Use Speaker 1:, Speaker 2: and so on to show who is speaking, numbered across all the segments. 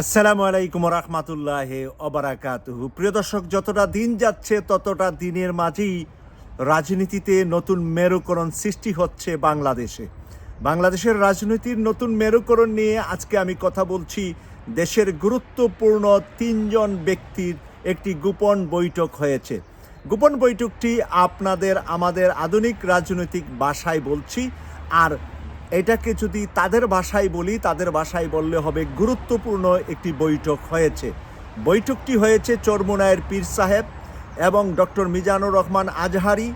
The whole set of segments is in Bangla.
Speaker 1: আসসালামু আলাইকুম রহমতুল্লাহ অবরাকাতুহু প্রিয় দর্শক, যতটা দিন যাচ্ছে, ততটা দিনের মাঝেই রাজনীতিতে নতুন মেরুকরণ সৃষ্টি হচ্ছে বাংলাদেশে। বাংলাদেশের রাজনীতির নতুন মেরুকরণ নিয়ে আজকে আমি কথা বলছি দেশের গুরুত্বপূর্ণ তিনজন ব্যক্তির একটি গোপন বৈঠক হয়েছে। গোপন বৈঠকটি আপনাদের, আমাদের আধুনিক রাজনৈতিক ভাষায় বলছি, আর এটাকে যদি তাদের ভাষায় বলি, তাদের ভাষায় বললে হবে গুরুত্বপূর্ণ একটি বৈঠক হয়েছে। বৈঠকটি হয়েছে চরমুনায়ের পীর সাহেব এবং ডক্টর মিজানুর রহমান আজহারি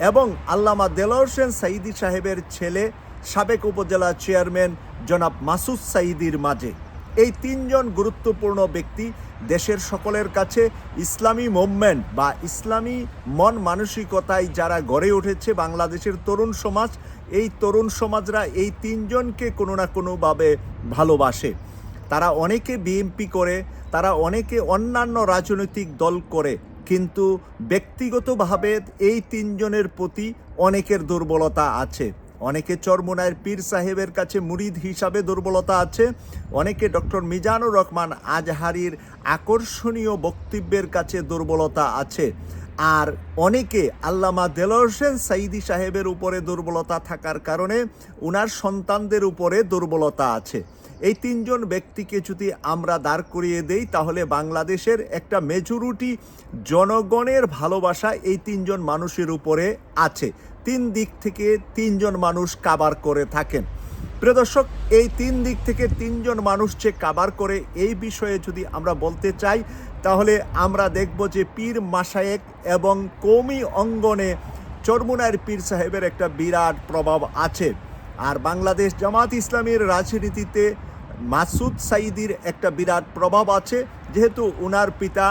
Speaker 1: এবং আল্লামা দেলোয়ার হোসেন সাইদি সাহেবের ছেলে, সাবেক উপজেলা চেয়ারম্যান জনাব মাসুদ সাইদির মাঝে। এই তিনজন গুরুত্বপূর্ণ ব্যক্তি দেশের সকলের কাছে ইসলামী মুভমেন্ট বা ইসলামী মন মানসিকতায় যারা গড়ে উঠেছে বাংলাদেশের তরুণ সমাজ, এই তরুণ সমাজরা এই তিনজনকে কোনো না কোনোভাবে ভালোবাসে। তারা অনেকে বিএমপি করে, তারা অনেকে অন্যান্য রাজনৈতিক দল করে, কিন্তু ব্যক্তিগতভাবে এই তিনজনের প্রতি অনেকের দুর্বলতা আছে। অনেকে চরমোনায়ের পীর সাহেবের কাছে মুরিদ হিসাবে দুর্বলতা আছে, অনেকে ডক্টর মিজানুর রহমান আজহারির আকর্ষণীয় বক্তব্যের কাছে দুর্বলতা আছে। আর অনেকে আল্লামা দেলোয়ার হোসেন সাইদি সাহেবের উপরে দুর্বলতা থাকার কারণে উনার সন্তানদের উপরে দুর্বলতা আছে। এই তিনজন ব্যক্তিকে যদি আমরা দাঁড় করিয়ে দেই, তাহলে বাংলাদেশের একটা মেজরিটি জনগণের ভালোবাসা এই তিনজন মানুষের উপরে আছে। তিন দিক থেকে তিনজন মানুষ কাবার করে থাকেন। প্রিয় দর্শক, এই তিন দিক থেকে তিনজন মানুষ যে কাবার করে, এই বিষয়ে যদি আমরা বলতে চাই, তাহলে আমরা দেখব যে পীর মাসায়েক এবং কৌমি অঙ্গনে চরমুনায়ের পীর সাহেবের একটা বিরাট প্রভাব আছে। আর বাংলাদেশ জামাত ইসলামের রাজনীতিতে মাসুদ সাইদির একটা বিরাট প্রভাব আছে, যেহেতু উনার পিতা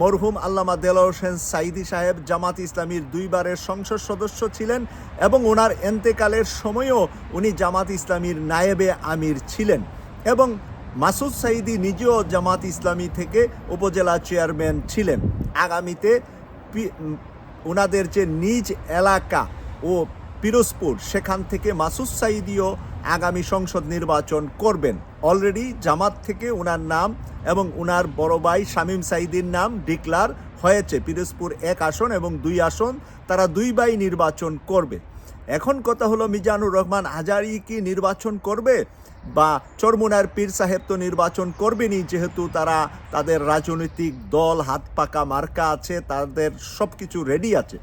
Speaker 1: মরহুম আল্লামা দেলোয়ার হোসেন সাইদি সাহেব জামাত ইসলামীর দুইবারের সংসদ সদস্য ছিলেন এবং ওনার এন্তেকালের সময়ও উনি জামাত ইসলামীর নায়েবে আমির ছিলেন। এবং মাসুদ সাইদি নিজেও জামাত ইসলামী থেকে উপজেলা চেয়ারম্যান ছিলেন। আগামীতে ওনাদের যে নিজ এলাকা ও পিরোজপুর, সেখান থেকে মাসুদ সাইদিও আগামী সংসদ নির্বাচন করবেন। অলরেডি জামাত থেকে ওনার নাম এবং ওনার বড় ভাই শামীম সাইদির নাম ডিক্লার হয়েছে। পিরোজপুর এক আসন এবং দুই আসন তারা দুই ভাই নির্বাচন করবে। এখন কথা হলো, মিজানুর রহমান হাজারি কি নির্বাচন করবে বা চরমুনার পীর সাহেব তো নির্বাচন করবেনই, যেহেতু তারা তাদের রাজনৈতিক দল, হাত পাকা মার্কা আছে, তাদের সব কিছু রেডি আছে।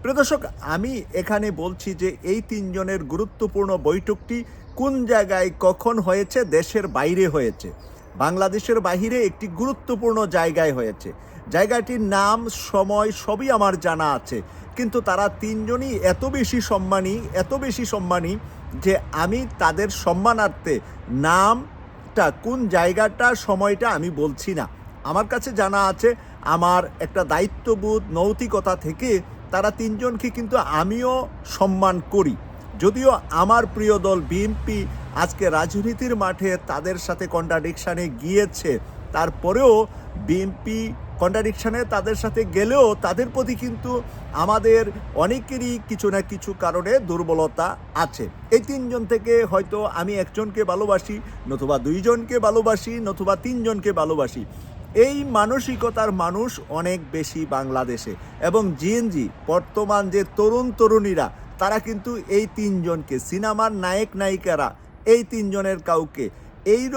Speaker 1: প্রিয় দর্শক, আমি এখানে বলছি যে এই তিনজনের গুরুত্বপূর্ণ বৈঠকটি কোন জায়গায় কখন হয়েছে, দেশের বাইরে হয়েছে। বাংলাদেশের বাইরে একটি গুরুত্বপূর্ণ জায়গায় হয়েছে। জায়গাটির নাম, সময় সবই আমার জানা আছে। কিন্তু তারা তিনজনই এত বেশি সম্মানী, এত বেশি সম্মানী যে আমি তাদের সম্মানার্থে নামটা, কোন জায়গাটা, সময়টা আমি বলছি না। আমার কাছে জানা আছে, আমার একটা দায়িত্ববোধ, নৈতিকতা থেকে তারা তিনজনকে কিন্তু আমিও সম্মান করি। যদিও আমার প্রিয় দল বিএনপি আজকে রাজনীতির মাঠে তাদের সাথে কন্ট্রাডিকশানে গিয়েছে। তারপরেও বিএনপি কন্ট্রাডিকশানে তাদের সাথে গেলেও তাদের প্রতি কিন্তু আমাদের অনেকেরই কিছু না কিছু কারণে দুর্বলতা আছে। এই তিনজন থেকে হয়তো আমি একজনকে ভালোবাসি, নতুবা দুইজনকে ভালোবাসি, নতুবা তিনজনকে ভালোবাসি। এই মানসিকতার মানুষ অনেক বেশি বাংলাদেশে এবং জিএনজি বর্তমান যে তরুণ তরুণীরা, তারা কিন্তু এই তিনজনকে, সিনেমার নায়ক নায়িকারা, এই তিনজনের কাউকে। এই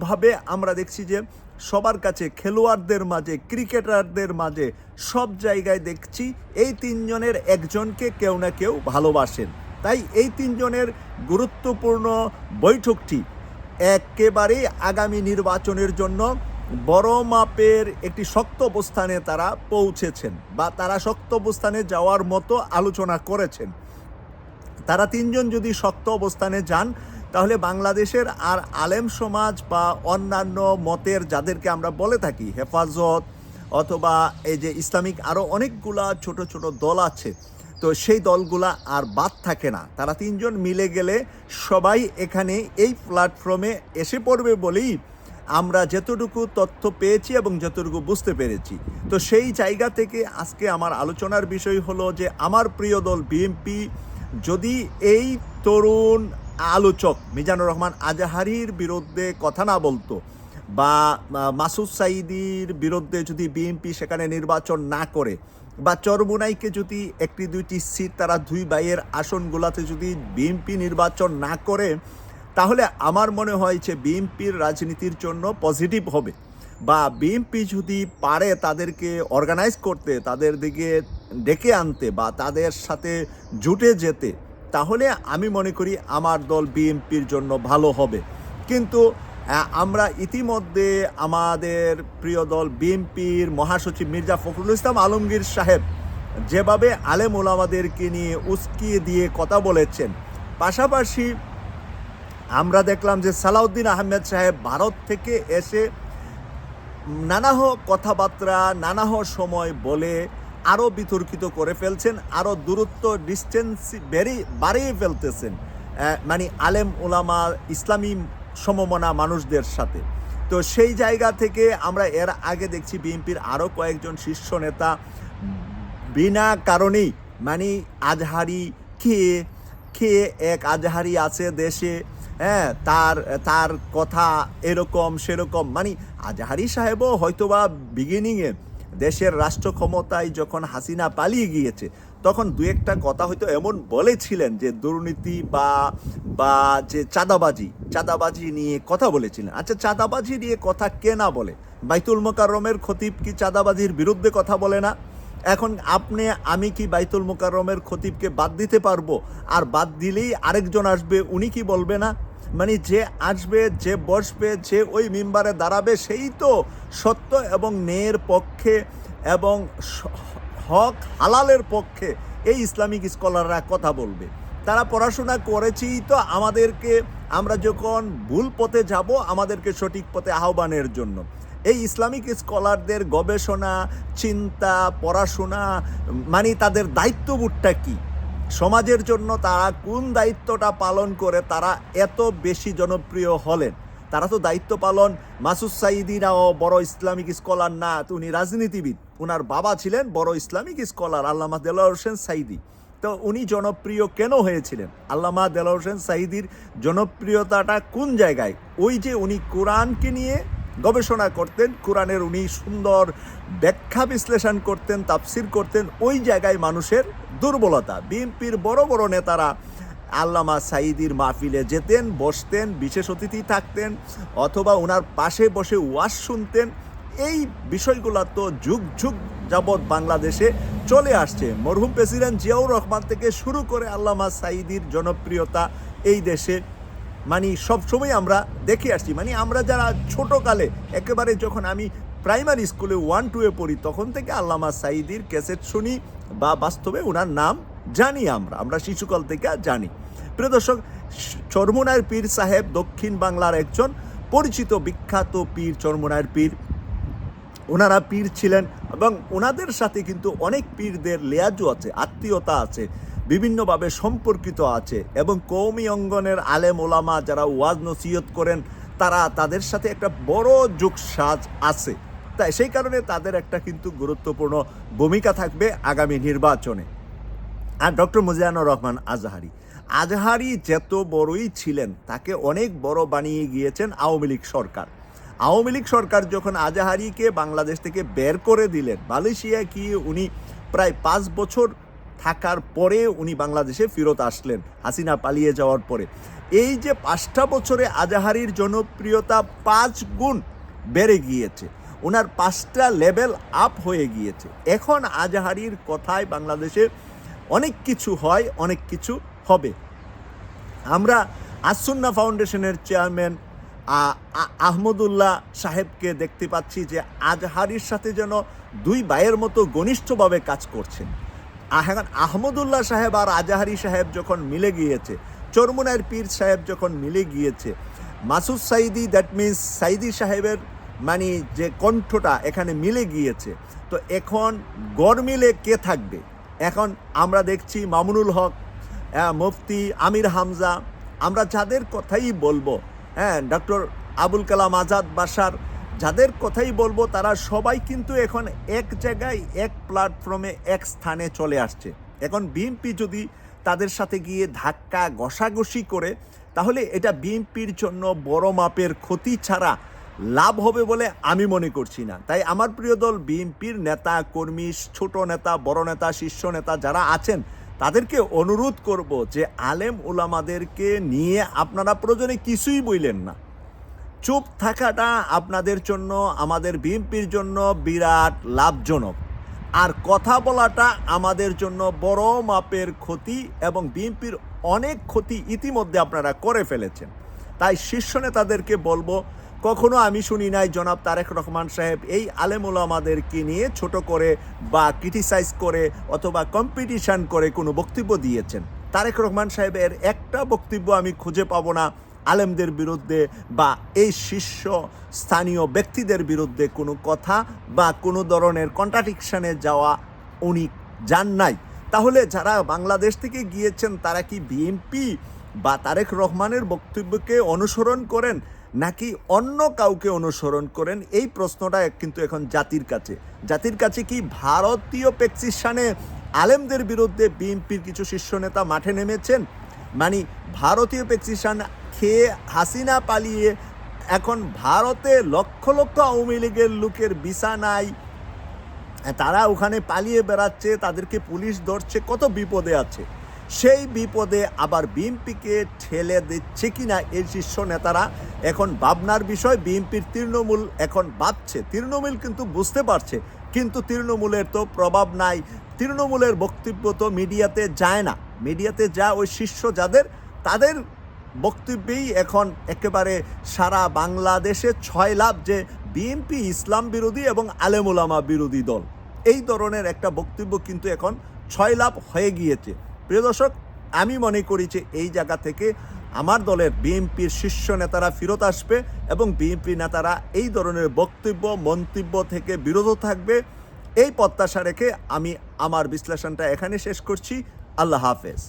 Speaker 1: ভাবে আমরা দেখছি যে সবার কাছে, খেলোয়াড়দের মাঝে, ক্রিকেটারদের মাঝে সব জায়গায় দেখছি এই তিনজনের একজনকে কেউ না কেউ ভালোবাসেন। তাই এই তিনজনের গুরুত্বপূর্ণ বৈঠকটি একেবারেই আগামী নির্বাচনের জন্য বড় মাপের একটি শক্ত অবস্থানে তারা পৌঁছেছেন বা তারা শক্ত অবস্থানে যাওয়ার মতো আলোচনা করেছেন। তারা তিনজন যদি শক্ত অবস্থানে যান, তাহলে বাংলাদেশের আর আলেম সমাজ বা অন্যান্য মতের যাদেরকে আমরা বলে থাকি, হেফাজত অথবা এই যে ইসলামিক আরও অনেকগুলা ছোট ছোট দল আছে, তো সেই দলগুলা আর বাদ থাকে না। তারা তিনজন মিলে গেলে সবাই এখানে এই প্ল্যাটফর্মে এসে পড়বে বলেই আমরা যতটুকু তথ্য পেয়েছি এবং যতটুকু বুঝতে পেরেছি। তো সেই জায়গা থেকে আজকে আমার আলোচনার বিষয় হলো যে, আমার প্রিয় দল বিএনপি যদি এই তরুণ আলোচক মিজানুর রহমান আজাহারির বিরুদ্ধে কথা না বলতো বা মাসুদ সাইদির বিরুদ্ধে যদি বিএনপি সেখানে নির্বাচন না করে বা চরমুনাইকে যদি একটি দুইটি সিট তারা দুই ভাইয়ের আসনগুলোতে যদি বিএনপি নির্বাচন না করে তাহলে আমার মনে হয় যে বিএনপির রাজনীতির জন্য পজিটিভ হবে। বা বিএনপি যদি পারে তাদেরকে অর্গানাইজ করতে, তাদের দিকে ডেকে আনতে বা তাদের সাথে জুটে যেতে, তাহলে আমি মনে করি আমার দল বিএনপির জন্য ভালো হবে। কিন্তু আমরা ইতিমধ্যে আমাদের প্রিয় দল বিএনপির মহাসচিব মির্জা ফখরুল ইসলাম আলমগীর সাহেব যেভাবে আলেম ওলামাদেরকে নিয়ে উস্কিয়ে দিয়ে কথা বলেছেন, পাশাপাশি আমরা দেখলাম যে সালাউদ্দিন আহমেদ সাহেব ভারত থেকে এসে নানাহ কথাবার্তা, নানাহ সময় বলে আরও বিতর্কিত করে ফেলছেন আরও দূরত্ব ডিস্টেন্স বেরি, বাড়িয়ে ফেলতেছেন মানে আলেম ওলামা ইসলামী সমমনা মানুষদের সাথে। তো সেই জায়গা থেকে আমরা এর আগে দেখছি বিএনপির আরও কয়েকজন শীর্ষ নেতা। বিনা কারণেই মানে আজহারি খেয়ে খেয়ে এক আজহারি আছে দেশে হ্যাঁ তার তার কথা এরকম, সেরকম। মানে আজহারি সাহেবও হয়তোবা বিগিনিংয়ে দেশের রাষ্ট্র ক্ষমতায় যখন হাসিনা পালিয়ে গিয়েছে, তখন দু একটা কথা হয়তো এমন বলেছিলেন যে দুর্নীতি বা বা যে চাঁদাবাজি চাঁদাবাজি নিয়ে কথা বলেছিলেন। আচ্ছা চাঁদাবাজি নিয়ে কথা কে না বলে? বাইতুল মোকাররমের খতিব কি চাঁদাবাজির বিরুদ্ধে কথা বলে না? এখন আপনি, আমি কি বাইতুল মোকাররমের খতিবকে বাদ দিতে পারব? আর বাদ দিলেই আরেকজন আসবে, উনি কি বলবে না? মানে যে আসবে, যে বসবে, যে ওই মেম্বারে দাঁড়াবে, সেই তো সত্য এবং ন্যায়ের পক্ষে এবং হক হালালের পক্ষে এই ইসলামিক স্কলাররা কথা বলবে। তারা পড়াশোনা করেছেই তো আমাদেরকে, আমরা যখন ভুল পথে যাব, আমাদেরকে সঠিক পথে আহ্বানের জন্য। এই ইসলামিক স্কলারদের গবেষণা, চিন্তা, পড়াশোনা মানে তাদের দায়িত্ববোধটা কি? সমাজের জন্য তারা কোন দায়িত্বটা পালন করে তারা এত বেশি জনপ্রিয় হলেন। তারা তো দায়িত্ব পালন মাসুদ সাইদিনাও বড় ইসলামিক স্কলার না উনি রাজনীতিবিদ। ওনার বাবা ছিলেন বড় ইসলামিক স্কলার আল্লামা দেলা হোসেন সাইদি। তো উনি জনপ্রিয় কেন হয়েছিলেন? আল্লামা দেলোয়ার হোসেন সাইদির জনপ্রিয়তাটা কোন জায়গায়? ওই যে উনি কোরআনকে নিয়ে গবেষণা করতেন, কোরআনের উনি সুন্দর ব্যাখ্যা বিশ্লেষণ করতেন, তাফসির করতেন, ওই জায়গায় মানুষের দুর্বলতা। বিএনপির বড় বড় নেতারা আল্লামা সাইদির মাহফিলে যেতেন, বসতেন, বিশেষ অতিথি থাকতেন অথবা ওনার পাশে বসে ওয়াজ শুনতেন। এই বিষয়গুলো তো যুগ যুগ যাবৎ বাংলাদেশে চলে আসছে। মরহুম প্রেসিডেন্ট জিয়াউর রহমান থেকে শুরু করে আল্লামা সাইদির জনপ্রিয়তা এই দেশে। মানে সবসময় আমরা দেখে আসছি। মানে আমরা যারা ছোটকালে একেবারে যখন আমি প্রাইমারি স্কুলে ওয়ান টুয়ে পড়ি, তখন থেকে আল্লামা সাইদির ক্যাসেট শুনি বা বাস্তবে ওনার নাম জানি আমরা আমরা শিশুকাল থেকে জানি। প্রিয় দর্শক চরমুনায়ের পীর সাহেব দক্ষিণ বাংলার একজন পরিচিত বিখ্যাত পীর চরমুনায়ের পীর। ওনারা পীর ছিলেন এবং ওনাদের সাথে কিন্তু অনেক পীরদের লেয়াজু আছে, আত্মীয়তা আছে, বিভিন্নভাবে সম্পর্কিত আছে এবং কৌমি অঙ্গনের আলেম ওলামা যারা ওয়াজ নসিহত করেন, তারা তাদের সাথে একটা বড় যোগসাজ আছে। তাই সেই কারণে তাদের একটা কিন্তু গুরুত্বপূর্ণ ভূমিকা থাকবে আগামী নির্বাচনে। আর ডক্টর মুজিয়ানুর রহমান আজহারি। আজহারি যত বড়ই ছিলেন, তাকে অনেক বড় বানিয়ে গিয়েছেন আওয়ামী লীগ সরকার। আওয়ামী লীগ সরকার যখন আজহারিকে বাংলাদেশ থেকে বের করে দিলেন মালয়েশিয়া গিয়ে উনি প্রায় পাঁচ বছর থাকার পরে উনি বাংলাদেশে ফেরত আসলেন, হাসিনা পালিয়ে যাওয়ার পরে? এই যে পাঁচটা বছরে আজাহারির জনপ্রিয়তা পাঁচ গুণ বেড়ে গিয়েছে। ওনার পাঁচটা লেভেল আপ হয়ে গিয়েছে। এখন আজাহারির কথায় বাংলাদেশে অনেক কিছু হয়, অনেক কিছু হবে। আমরা আসুন্না ফাউন্ডেশনের চেয়ারম্যান আহমদুল্লাহ সাহেবকে দেখতে পাচ্ছি যে আজহারির সাথে যেন দুই ভাইয়ের মতো ঘনিষ্ঠভাবে কাজ করছেন। এখন আহমদুল্লাহ সাহেব আর আজাহারি সাহেব যখন মিলে গিয়েছে চরমুনায়ের পীর সাহেব যখন মিলে গিয়েছে, মাসুদ সাইদি, দ্যাট মিন্স সাইদি সাহেবের মানে যে কণ্ঠটা এখানে মিলে গিয়েছে। তো এখন গড় মিলে কে থাকবে? এখন আমরা দেখছি মামুনুল হক মুফতি আমির হামজা। আমরা যাদের কথাই বলব হ্যাঁ ডক্টর আবুল কালাম আজাদ বাসার, যাদের কথাই বলব, তারা সবাই কিন্তু এখন এক জায়গায়, এক প্ল্যাটফর্মে এক স্থানে চলে আসছে। এখন বিএনপি যদি তাদের সাথে গিয়ে ধাক্কা, ঘষাঘষি করে, তাহলে এটা বিএনপির জন্য বড় মাপের ক্ষতি ছাড়া লাভ হবে বলে আমি মনে করছি না। তাই আমার প্রিয় দল, বিএনপির নেতা, কর্মী, ছোট নেতা, বড় নেতা, শীর্ষ নেতা যারা আছেন, তাদেরকে অনুরোধ করব যে আলেম ওলামাদেরকে নিয়ে আপনারা প্রয়োজনে কিছুই বইলেন না। চুপ থাকাটা আপনাদের জন্য, আমাদের বিএনপির জন্য বিরাট লাভজনক। আর কথা বলাটা আমাদের জন্য বড় মাপের ক্ষতি এবং বিএনপির অনেক ক্ষতি ইতিমধ্যে আপনারা করে ফেলেছেন। তাই শীর্ষ নেতাদেরকে বলব কখনো আমি শুনি নাই জনাব তারেক রহমান সাহেব এই আলেমুল আমাদেরকে নিয়ে ছোট করে বা ক্রিটিসাইজ করে অথবা কম্পিটিশন করে কোনো বক্তব্য দিয়েছেন। তারেক রহমান সাহেবের একটা বক্তব্য আমি খুঁজে পাবো না আলেমদের বিরুদ্ধে বা এই শীর্ষ স্থানীয় ব্যক্তিদের বিরুদ্ধে কোনো কথা বা কোনো ধরনের কন্ট্রাডিকশানে যাওয়া উনি যান নাই। তাহলে যারা বাংলাদেশ থেকে গিয়েছেন তারা কি বিএনপি বা তারেক রহমানের বক্তব্যকে অনুসরণ করেন? নাকি অন্য কাউকে অনুসরণ করেন? এই প্রশ্নটা কিন্তু এখন জাতির কাছে। জাতির কাছে কি ভারতীয় প্রেসক্রিপশনে আলেমদের বিরুদ্ধে বিএনপির কিছু শীর্ষ নেতা মাঠে নেমেছেন? মানে ভারতীয় প্রেসক্রিপশন খেয়ে হাসিনা পালিয়ে এখন ভারতে লক্ষ লক্ষ আওয়ামী লীগের লোকের নাই। তারা ওখানে পালিয়ে বেড়াচ্ছে, তাদেরকে পুলিশ ধরছে, কত বিপদে আছে? সেই বিপদে আবার বিএনপিকে ঠেলে দিচ্ছে কিনা এই শীর্ষ নেতারা, এখন ভাবনার বিষয়, বিএনপির তৃণমূল এখন ভাবছে তৃণমূল কিন্তু বুঝতে পারছে, কিন্তু তৃণমূলের তো প্রভাব নাই। তৃণমূলের বক্তব্য তো মিডিয়াতে যায় না। মিডিয়াতে যা ওই শীর্ষ যাদের, তাদের বক্তব্যেই এখন একেবারে সারা বাংলাদেশে ছয় লাভ যে বিএনপি ইসলাম বিরোধী এবং আলেমুলামা বিরোধী দল। এই ধরনের একটা বক্তব্য কিন্তু এখন ছয় লাভ হয়ে গিয়েছে। প্রিয় দর্শক, আমি মনে করি যে এই জায়গা থেকে আমার দলের বিএনপির শীর্ষ নেতারা ফেরত আসবে এবং বিএনপি নেতারা এই ধরনের বক্তব্য, মন্তব্য থেকে বিরত থাকবে। এই প্রত্যাশা রেখে আমি আমার বিশ্লেষণটা এখানে শেষ করছি। আল্লাহ হাফেজ।